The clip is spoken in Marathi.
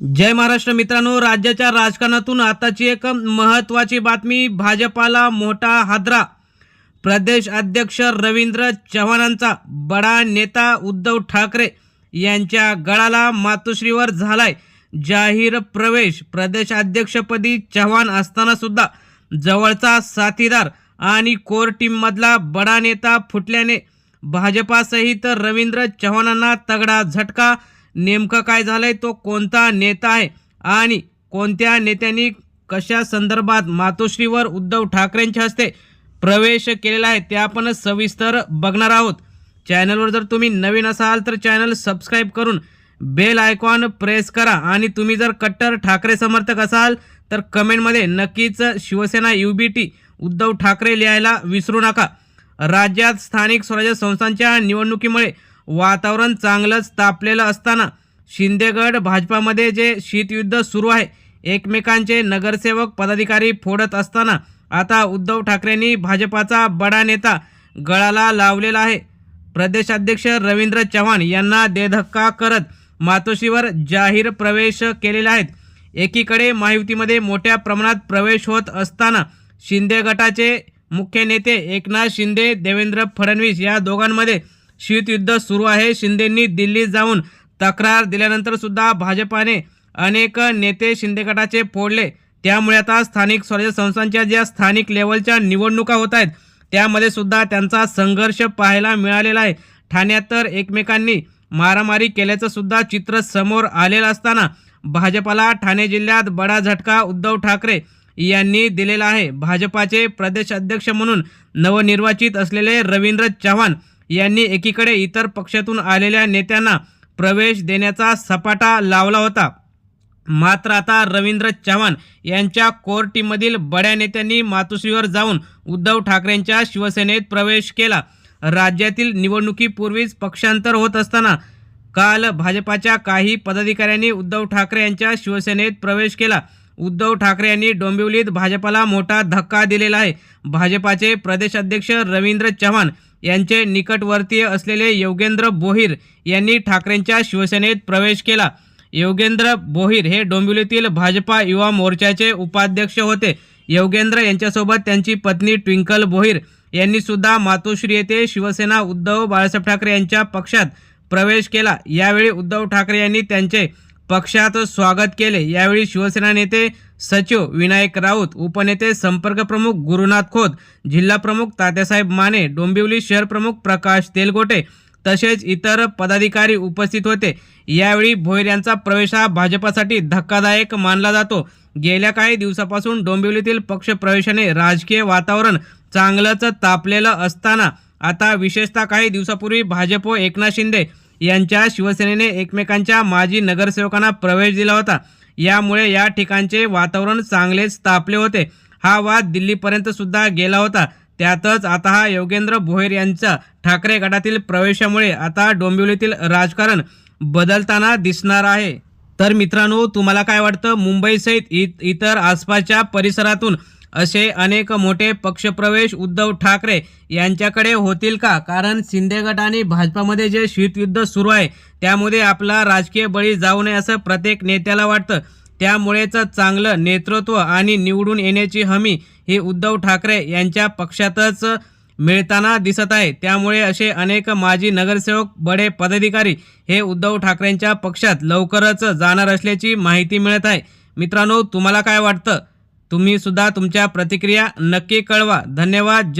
जय महाराष्ट्र मित्रांनो राज्याच्या राजकारणातून आताची एक महत्त्वाची बातमी भाजपाला मोठा हादरा. प्रदेश अध्यक्ष रवींद्र चव्हाणांचा बडा नेता उद्धव ठाकरे यांच्या गळाला मातोश्रीवर झालाय. जाहीर प्रवेश प्रदेश अध्यक्षपदी चव्हाण असताना सुद्धा जवळचा साथीदार आणि कोर टीममधला बडा नेता फुटल्याने भाजपासहित रवींद्र चव्हाणांना तगडा झटका नेमकं काय झालंय? तो कोणता नेता आहे? आणि कोणत्या नेत्यांनी कशा संदर्भात मातोश्रीवर उद्धव ठाकरेंच्या हस्ते प्रवेश केलेला आहे ते आपण सविस्तर बघणार आहोत. चॅनलवर जर तुम्ही नवीन असाल तर चॅनल सबस्क्राईब करून बेल आयकॉन प्रेस करा. आणि तुम्ही जर कट्टर ठाकरे समर्थक असाल तर कमेंटमध्ये नक्कीच Shiv Sena U B T Uddhav Thackeray लिहायला विसरू नका. राज्यात स्थानिक स्वराज्य संस्थांच्या निवडणुकीमुळे वातावरण चांगलंच तापलेलं असताना शिंदेगड भाजपामध्ये जे शीतयुद्ध सुरू आहे एकमेकांचे नगरसेवक पदाधिकारी फोडत असताना आता उद्धव ठाकरेंनी भाजपाचा बडा नेता गळाला लावलेला आहे. प्रदेशाध्यक्ष रवींद्र चव्हाण यांना देधक्का करत मातोश्रीवर जाहीर प्रवेश केलेले आहेत एकीकडे महायुतीमध्ये मोठ्या प्रमाणात प्रवेश होत असताना शिंदे गटाचे मुख्य नेते एकनाथ शिंदे देवेंद्र फडणवीस या दोघांमध्ये शीतयुद्ध सुरू आहे. शिंदेंनी दिल्लीत जाऊन तक्रार दिल्यानंतर सुद्धा भाजपाने अनेक नेते शिंदे गटाचे फोडले. त्यामुळे आता स्थानिक स्वराज्य संस्थांच्या ज्या स्थानिक लेवलच्या निवडणुका होत आहेत त्यामध्ये सुद्धा त्यांचा संघर्ष पाहायला मिळालेला आहे. ठाण्यात तर एकमेकांनी मारामारी केल्याचं सुद्धा चित्र समोर आलेलं असताना भाजपाला ठाणे जिल्ह्यात बडा झटका उद्धव ठाकरे यांनी दिलेला आहे. भाजपाचे प्रदेश अध्यक्ष म्हणून नवनिर्वाचित असलेले रवींद्र चव्हाण यांनी एकीकडे इतर पक्षातून आलेल्या नेत्यांना प्रवेश देण्याचा सपाटा लावला होता. मात्र आता रवींद्र चव्हाण यांच्या कोर टीममधील बड्या नेत्यांनी मातोश्रीवर जाऊन उद्धव ठाकरेंच्या शिवसेनेत प्रवेश केला. राज्यातील निवडणुकीपूर्वीच पक्षांतर होत असताना काल भाजपाच्या काही पदाधिकाऱ्यांनी उद्धव ठाकरे यांच्या शिवसेनेत प्रवेश केला. उद्धव ठाकरे यांनी डोंबिवलीत भाजपाला मोठा धक्का दिलेला आहे. भाजपाचे प्रदेशाध्यक्ष रवींद्र चव्हाण यांचे निकटवर्तीय असलेले योगेंद्र बोहीर यांनी ठाकरेंच्या शिवसेनेत प्रवेश केला. योगेंद्र बोहीर हे डोंबिवलीतील भाजपा युवा मोर्चाचे उपाध्यक्ष होते. योगेंद्र यांच्यासोबत त्यांची पत्नी ट्विंकल बोहीर यांनी सुद्धा मातोश्री येथे शिवसेना उद्धव बाळासाहेब ठाकरे यांच्या पक्षात प्रवेश केला. यावेळी उद्धव ठाकरे यांनी त्यांचे पक्षात स्वागत केले. यावेळी शिवसेना नेते सचिव विनायक राऊत उपनेते संपर्क प्रमुख गुरुनाथ खोत जिल्हा प्रमुख तात्यासाहेब माने डोंबिवली शहर प्रमुख प्रकाश तेलगोटे तसेच इतर पदाधिकारी उपस्थित होते. यावेळी भोईर यांचा प्रवेश हा भाजपासाठी धक्कादायक मानला जातो. गेल्या काही दिवसापासून डोंबिवलीतील पक्ष प्रवेशाने राजकीय वातावरण चांगलंच तापलेलं असताना आता विशेषतः काही दिवसापूर्वी भाजप व एकनाथ शिंदे यांच्या शिवसेनेने एकमेकांच्या माजी नगरसेवकांना प्रवेश दिला होता. यामुळे या ठिकाणचे वातावरण चांगलेच तापले होते. हा वाद दिल्लीपर्यंत सुद्धा गेला होता. त्यातच आता हा योगेंद्र भोईर यांचा ठाकरे गटातील प्रवेशामुळे आता डोंबिवलीतील राजकारण बदलताना दिसणार आहे. तर मित्रांनो तुम्हाला काय वाटतं? मुंबईसहित इत इतर आसपासच्या परिसरातून असे अनेक मोठे पक्षप्रवेश उद्धव ठाकरे यांच्याकडे होतील का? कारण शिंदे गट आणि भाजपामध्ये जे शीतयुद्ध सुरू आहे त्यामध्ये आपला राजकीय बळी जाऊ नये असं प्रत्येक नेत्याला वाटतं. त्यामुळेच चांगलं नेतृत्व आणि निवडून येण्याची हमी ही उद्धव ठाकरे यांच्या पक्षातच मिळताना दिसत आहे. त्यामुळे असे अनेक माजी नगरसेवक बडे पदाधिकारी हे उद्धव ठाकरेंच्या पक्षात लवकरच जाणार असल्याची माहिती मिळत आहे. मित्रांनो तुम्हाला काय वाटतं? तुम्ही सुद्धा तुमच्या प्रतिक्रिया नक्की कळवा. धन्यवाद.